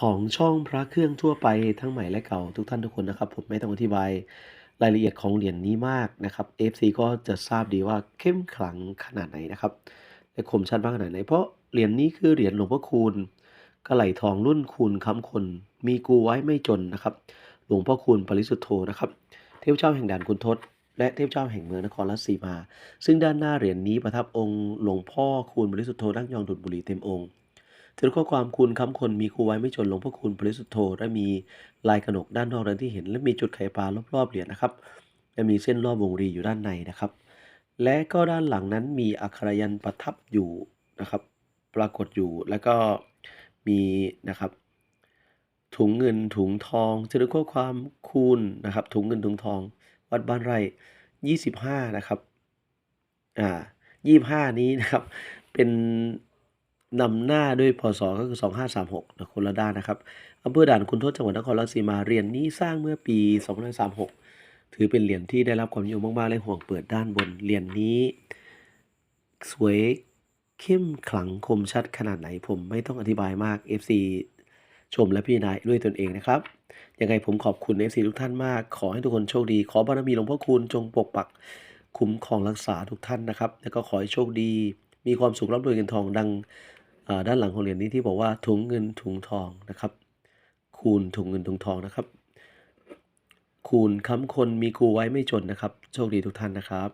ของช่องพระเครื่องทั่วไปทั้งใหม่และเก่าทุกท่านทุกคนนะครับ ผมไม่ต้องอธิบายรายละเอียดของเหรียญนี้มากนะครับ FC ก็จะทราบดีว่าเข้มขลังขนาดไหนนะครับและคมชัดมากขนาดไหน เพราะเหรียญนี้คือเหรียญหลวงพ่อคูณกระไหลทองรุ่นคูณค้ำคน มีกูไว้ไม่จนนะครับ หลวงพ่อคูณปริสุทธโธนะครับ เทพเจ้าแห่งด่านคุณทศและเทพเจ้าแห่งเมืองนครราชสีมา ซึ่งด้านหน้าเหรียญนี้ประทับองค์หลวงพ่อคูณบริสุทธโธนั่งยองดุจบุรีเต็มองค์ ถือข้อความคูณคำคนมีครูไว้ไม่จนหลวงพ่อคูณบริสุทธโธและมีลายกระหนกด้านนอกดังที่เห็น และมีจุดไข่ปลารอบๆเหรียญนะครับ และมีเส้นรอบวงรีอยู่ด้านในนะครับ และก็ด้านหลังนั้นมีอักขระยันประทับอยู่นะครับ ปรากฏอยู่แล้วก็มีนะครับ ถุงเงินถุงทองจะดูข้อความคูณนะครับ ถุงเงินถุงทอง วัดบ้านไร่ยี่สิบห้านะครับอ่ายี่ห้านี้นะครับ เป็น นำหน้าด้วยพศก็คือสองห้าสามหกนะคนละด้านนะครับอำเภอด่านคุณทศจังหวัดนครราชสีมาเหรียญนี้สร้างเมื่อปีสองพันสามหกถือเป็นเหรียญที่ได้รับความนิยมมากๆและห่วงเปิดด้านบนเหรียญนี้ สวยเข้มขลังคมชัดขนาดไหนผมไม่ต้องอธิบายมาก FC ชมและพี่นายด้วยตนเองนะครับ ยังไงผมขอบคุณ FC ทุกท่านมาก ขอให้ทุกคนโชคดี ขอบารมีหลวงพ่อคูณจงปกปัก คุ้มครองรักษาทุกท่านนะครับ แล้วก็ขอให้โชคดี มีความสุขร่ำรวยเงินทองดัง ด้านหลังของเหรียญนี้ที่บอกว่าถุงเงินถุงทองนะครับ คูณถุงเงินถุงทองนะครับ คูณค้ำคนมีคูไว้ไม่จนนะครับ โชคดีทุกท่านนะครับ